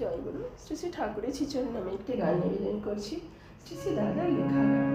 জয়গুরু। শ্রী শ্রী ঠাকুরের ছিচন নামে একটি গান নিবেদন করছি। শ্রী শ্রী দাদার লেখা গান।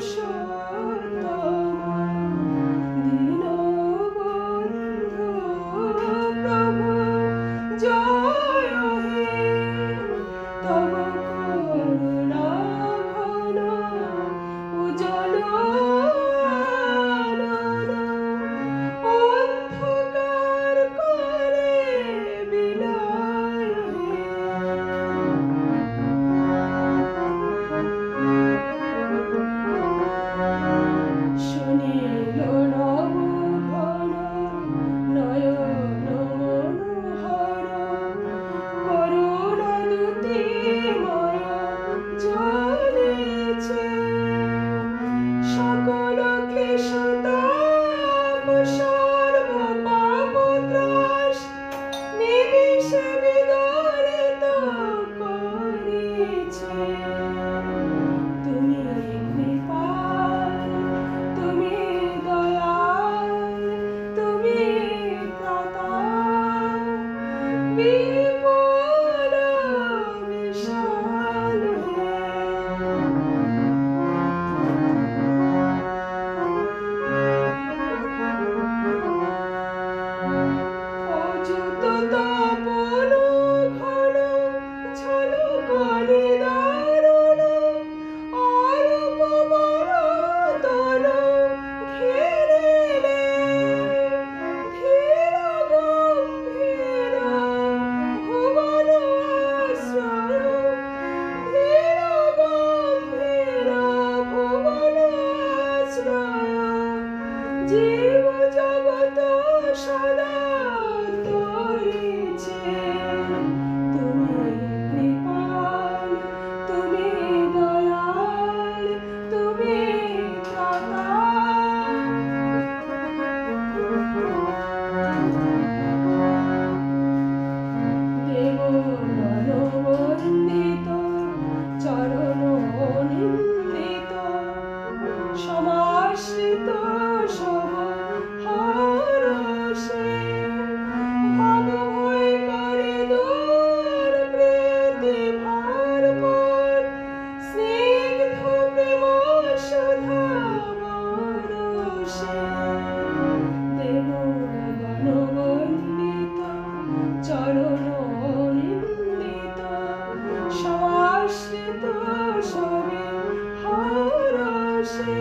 sure. be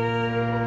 Música